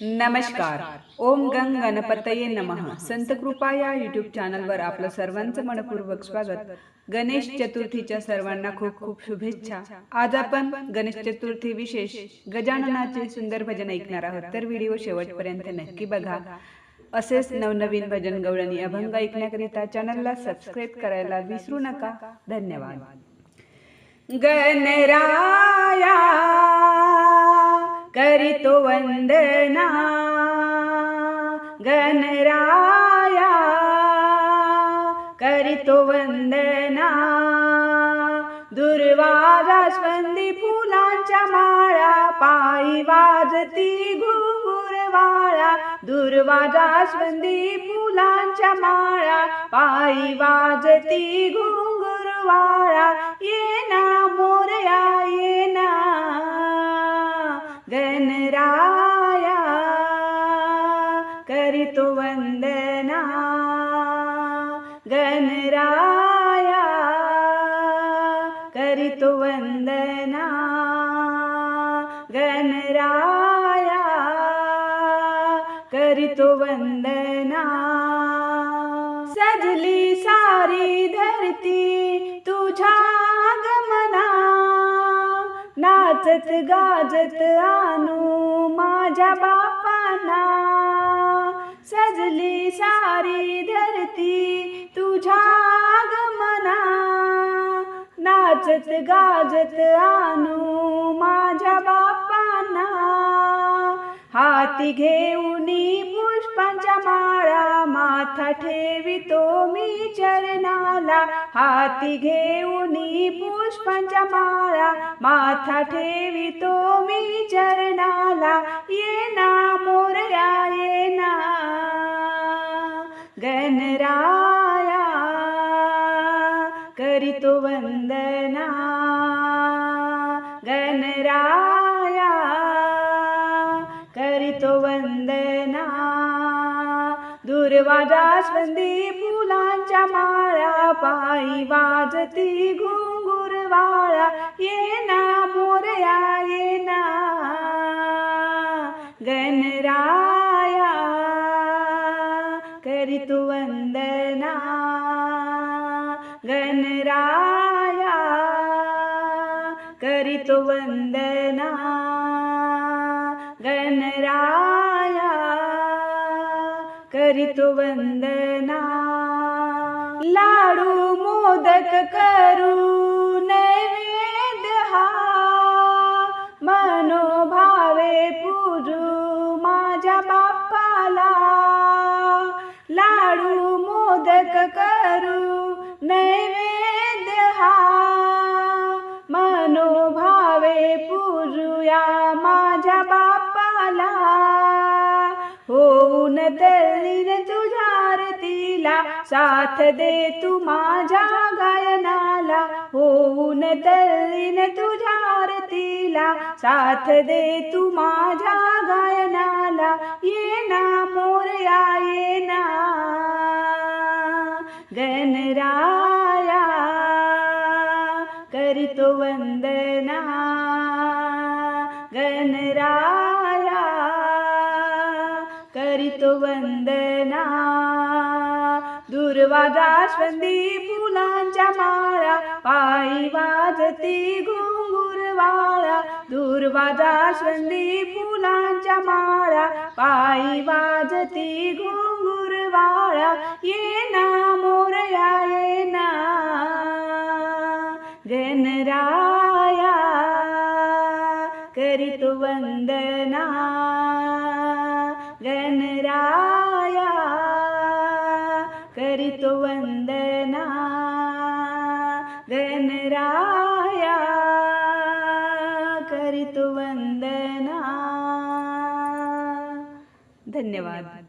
नमस्कार. ओम गंग गणपतये नमः. संत कृपा या युट्यूब चॅनलवर आपलं सर्वांचं मनपूर्वक स्वागत. गणेश चतुर्थीच्या सर्वांना खूप खूप शुभेच्छा. आज आपण गणेश चतुर्थी विशेष गजाननाचे सुंदर भजन ऐकणार आहोत. तर व्हिडिओ शेवटपर्यंत नक्की बघा. असेच नवनवीन भजन गवळणी अभंग ऐकण्याकरिता चॅनलला सबस्क्राईब करायला विसरू नका. धन्यवाद. गणराया करितो वंदना गणराया करितो वंदना दुर्वारास्वंदी फुलांच्या माळा पायी वाजती घुंगुरवाळा दुर्वारास्वंदी फुलांच्या माळा पायी वाजती घुंगुरवाळा ये ना मो करितो वंदना गणराया करितो वंदना सजली सारी धरती तुझ्या गमना नाचत गाजत आणू माझ्या बापाना सजली सारी धरती नाचत गाजत आणू माझ्या बापांना. हाती घेऊन पुष्पांच्या माळा माथा ठेवितो मी चरणाला. हाती घेऊनी पुष्पांच्या माळा माथा ठेवितो मी चरणाला. करितो वंदना गणराया करितो वंदना दुर्वाजास्वंदी फुलांच्या माळा पायी वाजती घुंगुरवाळा येना मोरया येना गणराया करितो वंदना गणराया करितो वंदना। गणराया करितो वंदना। लाडू मोदक करू नैवेद्य हा। मनोभावे पूजू माझ्या बाप्पाला। लाडू मोदक करू नैवेद्य हा मनोभावे पूजूया माझ्या बापाला. होऊन तल्लीन तुझ्या आरतीला साथ दे तू माझ्या गायनाला. होऊन तल्लीन तुझ्या आरतीला साथ दे तू माझ्या गायनाला. येना मोरया येना गणरा करितो वंदना गणराया करितो वंदना. दुर्वाजास्वंदी फुलांच्या माळा पायी वाजती घुंगुरवाळा दुर्वाजास्वंदी फुलांच्या माळा पायी वाजती घुंगुरवाळा येना मोरया येना गणराया करितो वंदना गणराया करितो वंदना गणराया करितो वंदना धन्यवाद।